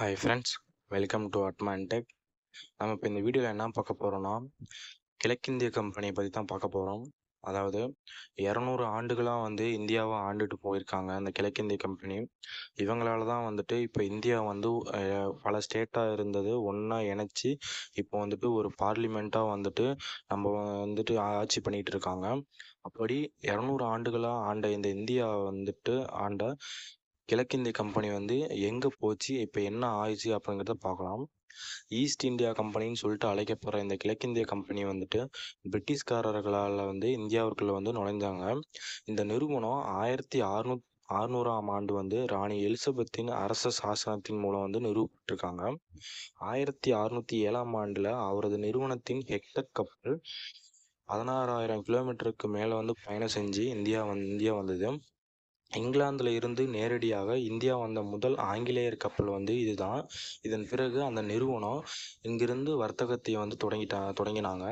Hi friends welcome to அட்மான்டெக் நம்ம இப்போ இந்த வீடியோவில் என்ன பார்க்க போகிறோம்னா கிழக்கிந்திய கம்பெனியை பற்றி தான் பார்க்க போகிறோம் அதாவது இரநூறு ஆண்டுகளாக வந்து இந்தியாவை ஆண்டுட்டு போயிருக்காங்க அந்த கிழக்கிந்திய கம்பெனி இவங்களால தான் வந்துட்டு இப்போ இந்தியா வந்து பல ஸ்டேட்டாக இருந்தது. ஒன்றா இணைச்சி இப்போ வந்துட்டு ஒரு பார்லிமெண்ட்டாக வந்துட்டு நம்ம வந்துட்டு ஆட்சி பண்ணிகிட்டு இருக்காங்க. அப்படி இரநூறு ஆண்டுகளாக ஆண்ட இந்த இந்தியா வந்துட்டு ஆண்ட கிழக்கிந்திய கம்பெனி வந்து எங்கே போச்சு இப்போ என்ன ஆயிடுச்சு அப்படிங்கிறத பார்க்கலாம். ஈஸ்ட் இந்தியா கம்பெனின்னு சொல்லிட்டு அழைக்கப்படுற இந்த கிழக்கிந்திய கம்பெனி வந்துட்டு பிரிட்டிஷ்காரர்களால் வந்து இந்தியாவிற்குள்ள வந்து நுழைஞ்சாங்க. இந்த நிறுவனம் ஆயிரத்தி அறுநூத் அறுநூறாம் ஆண்டு வந்து ராணி எலிசபெத்தின் அரச சாசனத்தின் மூலம் வந்து நிறுவப்பட்டிருக்காங்க. ஆயிரத்தி அறுநூத்தி ஏழாம் ஆண்டில் அவரது நிறுவனத்தின் ஹெக்டர் கப்பல் பதினாறாயிரம் கிலோமீட்டருக்கு மேலே வந்து பயணம் செஞ்சு இந்தியா வந்து இந்தியா வந்தது. இங்கிலாந்தில் இருந்து நேரடியாக இந்தியா வந்த முதல் ஆங்கிலேயர் கப்பல் வந்து இதுதான். இதன் பிறகு அந்த நிறுவனம் இங்கிருந்து வர்த்தகத்தை வந்து தொடங்கிட்டா தொடங்கினாங்க.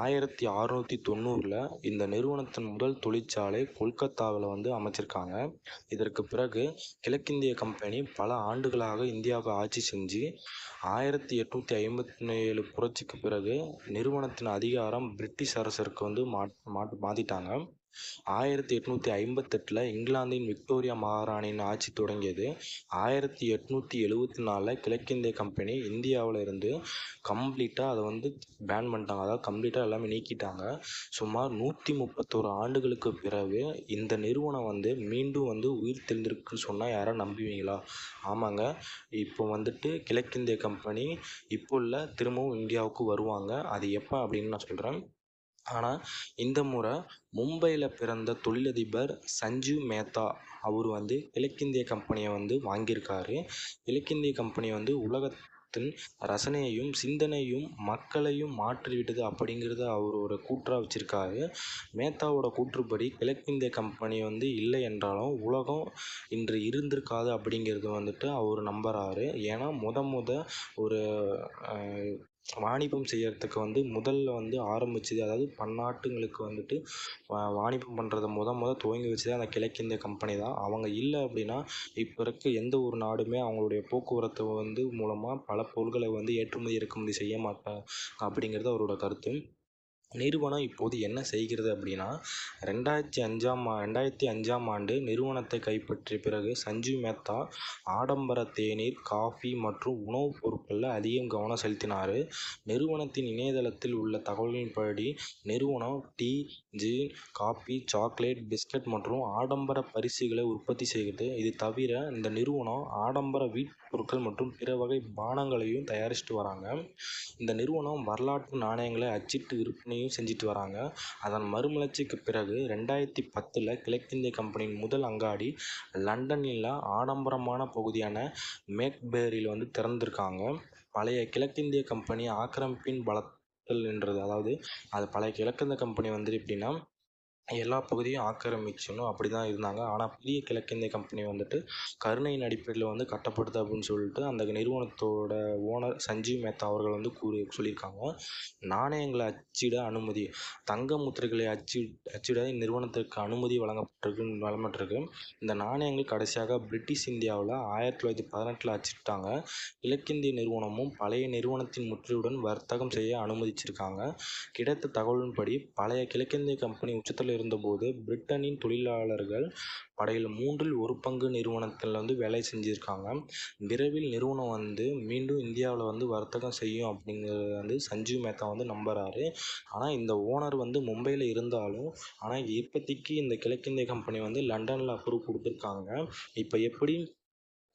ஆயிரத்தி அறுநூத்தி தொண்ணூறில் இந்த நிறுவனத்தின் முதல் தொழிற்சாலை கொல்கத்தாவில் வந்து அமைச்சிருக்காங்க. இதற்கு பிறகு கிழக்கிந்திய கம்பெனி பல ஆண்டுகளாக இந்தியாவை ஆட்சி செஞ்சு ஆயிரத்தி எட்நூற்றி ஐம்பத்தி ஏழு புரட்சிக்கு பிறகு நிறுவனத்தின் அதிகாரம் பிரிட்டிஷ் அரசருக்கு வந்து மாட் மாட் மாற்றிட்டாங்க ஆயிரத்தி எட்நூற்றி ஐம்பத்தெட்டில் இங்கிலாந்தின் விக்டோரியா மகாராணியின் ஆட்சி தொடங்கியது. ஆயிரத்தி எட்நூற்றி எழுவத்தி நாலில் கிழக்கிந்திய கம்பெனி இந்தியாவில் இருந்து கம்ப்ளீட்டாக அதை வந்து பேன் பண்ணிட்டாங்க. அதாவது கம்ப்ளீட்டாக எல்லாமே நீக்கிட்டாங்க. சுமார் நூற்றி முப்பத்தோரு ஆண்டுகளுக்கு பிறகு இந்த நிறுவனம் வந்து மீண்டும் வந்து உயிர் தெளிந்திருக்குன்னு சொன்னால் யாரும் நம்புவீங்களா? ஆமாங்க. இப்போ வந்துட்டு கிழக்கிந்திய கம்பெனி இப்போ இல்லை திரும்பவும் இந்தியாவுக்கு வருவாங்க. அது எப்போ அப்படின்னு நான் சொல்கிறேன் ஆனால் இந்த முறை மும்பையில் பிறந்த தொழிலதிபர் சஞ்சீவ் மேத்தா அவர் வந்து கிழக்கிந்திய கம்பெனியை வந்து வாங்கியிருக்காரு. கிழக்கிந்திய கம்பெனி வந்து உலகத்தின் ரசனையையும் சிந்தனையும் மக்களையும் மாற்றிவிட்டது அப்படிங்கிறத அவர் ஒரு கூற்றாக வச்சுருக்காரு. மேத்தாவோட கூற்றுப்படி கிழக்கிந்திய கம்பெனி வந்து இல்லை என்றாலும் உலகம் இன்று இருந்திருக்காது அப்படிங்கிறது வந்துட்டு அவர் நம்புகிறாரு ஏன்னா முத முத ஒரு வாணிபம் செய்யறதுக்கு வந்து முதல்ல வந்து ஆரம்பிச்சது அதாவது பன்னாட்டுங்களுக்கு வந்துட்டு வாணிபம் பண்ணுறத முத முத துவங்கி வச்சதே அந்த கிழக்கிந்திய கம்பெனி தான். அவங்க இல்லை அப்படின்னா இப்போ இருக்க எந்த ஒரு நாடுமே அவங்களுடைய போக்குவரத்து வந்து மூலமாக பல பொருட்களை வந்து ஏற்றுமதி இறக்குமதி செய்ய மாட்டாங்க அப்படிங்கிறது அவரோட கருத்து. நிறுவனம் இப்போது என்ன செய்கிறது அப்படின்னா ரெண்டாயிரத்தி அஞ்சாம் ரெண்டாயிரத்தி அஞ்சாம் ஆண்டு நிறுவனத்தை கைப்பற்றிய பிறகு சஞ்சீவ் மேத்தா ஆடம்பர தேநீர் காஃபி மற்றும் உணவுப் பொருட்களில் அதிகம் கவனம் செலுத்தினார். நிறுவனத்தின் இணையதளத்தில் உள்ள தகவலின்படி நிறுவனம் டீ ஜீன் காபி சாக்லேட் பிஸ்கட் மற்றும் ஆடம்பர பரிசுகளை உற்பத்தி செய்கிறது. இது தவிர இந்த நிறுவனம் ஆடம்பர வீட் பொருட்கள் மற்றும் பிற வகை பானங்களையும் தயாரிச்சுட்டு வராங்க. இந்த நிறுவனம் வரலாற்று நாணயங்களை அச்சிட்டு விற்பனையும் செஞ்சுட்டு வராங்க. அதன் மறுமலர்ச்சிக்கு பிறகு ரெண்டாயிரத்தி பத்தில் கிழக்கிந்திய கம்பெனியின் முதல் அங்காடி லண்டனில் ஆடம்பரமான பகுதியான மேக்பேரியில் வந்து திறந்திருக்காங்க. பழைய கிழக்கிந்திய கம்பெனி ஆக்கிரமிப்பின் பலத்தல் என்றது. அதாவது அது பழைய கிழக்கிந்திய கம்பெனி வந்து எப்படின்னா எல்லா பகுதியும் ஆக்கிரமிச்சணும் அப்படி தான் இருந்தாங்க ஆனால் புதிய கிழக்கிந்திய கம்பெனி வந்துட்டு கருணையின் அடிப்படையில் வந்து கட்டப்படுது அப்படின்னு சொல்லிட்டு அந்த நிறுவனத்தோட ஓனர் சஞ்சீவ் மேத்தா அவர்கள் வந்து கூறி சொல்லியிருக்காங்க. நாணயங்களை அச்சிட அனுமதி தங்க முத்திரைகளை அச்சி அச்சிட இந்நிறுவனத்திற்கு அனுமதி வழங்கப்பட்டிருக்கு வழங்கப்பட்டிருக்கு. இந்த நாணயங்கள் கடைசியாக பிரிட்டிஷ் இந்தியாவில் ஆயிரத்தி தொள்ளாயிரத்தி பதினெட்டில் அச்சிட்டாங்க. கிழக்கிந்திய நிறுவனமும் பழைய நிறுவனத்தின் முற்றிலுடன் வர்த்தகம் செய்ய அனுமதிச்சிருக்காங்க. கிடைத்த தகவலின்படி பழைய கிழக்கிந்திய கம்பெனி உச்சத்தில் இருந்தபோது பிரிட்டனின் தொழிலாளர்கள் படையில் மூன்றில் ஒரு பங்கு நிறுவனத்தில் வந்து வேலை செஞ்சுருக்காங்க. விரைவில் நிறுவனம் வந்து மீண்டும் இந்தியாவில் வந்து வர்த்தகம் செய்யும் அப்படிங்கிறது வந்து சஞ்சீவ் மேத்தா வந்து நம்புறாரு. ஆனால் இந்த ஓனர் வந்து மும்பையில் இருந்தாலும் ஆனால் இப்போதைக்கு இந்த கிழக்கிந்திய கம்பெனி வந்து லண்டனில் அப்ரூவ் கொடுத்துருக்காங்க. இப்போ எப்படி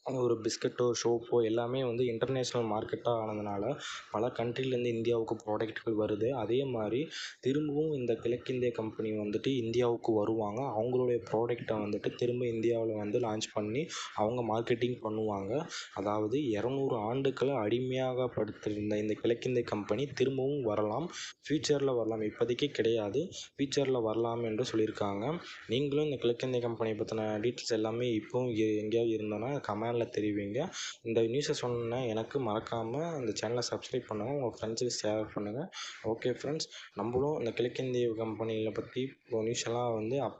ஒரு பிஸ்கட்டோ சோப்போ எல்லாமே வந்து இன்டர்நேஷ்னல் மார்க்கெட்டாக ஆனதுனால பல கண்ட்ரிலேருந்து இந்தியாவுக்கு ப்ராடக்ட்கள் வருது. அதே மாதிரி திரும்பவும் இந்த கிழக்கிந்திய கம்பெனி வந்துட்டு இந்தியாவுக்கு வருவாங்க. அவங்களுடைய ப்ராடக்ட்டை வந்துட்டு திரும்ப இந்தியாவில் வந்து லான்ச் பண்ணி அவங்க மார்க்கெட்டிங் பண்ணுவாங்க. அதாவது இரநூறு ஆண்டுகளை அடிமையாக படுத்திருந்த இந்த கிழக்கிந்திய கம்பெனி திரும்பவும் வரலாம். ஃப்யூச்சரில் வரலாம். இப்போதைக்கு கிடையாது. ஃப்யூச்சரில் வரலாம் என்று சொல்லியிருக்காங்க. நீங்களும் இந்த கிழக்கிந்திய கம்பெனி பற்றின டீட்டெயில்ஸ் எல்லாமே இப்போவும் எங்கேயாவது இருந்தோன்னா கமெண்ட் கமெண்டில் தெரிவிங்க. இந்த நியூஸை சொன்ன எனக்கு மறக்காமல் இந்த சேனலை சப்ஸ்கிரைப் பண்ணுங்கள் உங்கள் ஃப்ரெண்ட்ஸுக்கு ஷேர் பண்ணுங்கள் ஓகே ஃப்ரெண்ட்ஸ் நம்மளும் இந்த கிழக்கிந்திய கம்பெனியில் பற்றி நியூஸ் எல்லாம் வந்து அப்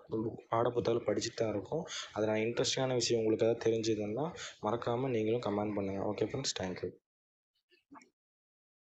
பாடப்புத்தகத்தில் படிச்சுட்டு தான் இருக்கோம். அதில் இன்ட்ரெஸ்டிங்கான விஷயம் உங்களுக்கு ஏதாவது தெரிஞ்சதுன்னா மறக்காமல் நீங்களும் கமெண்ட் பண்ணுங்கள் ஓகே ஃப்ரெண்ட்ஸ் தேங்க்யூ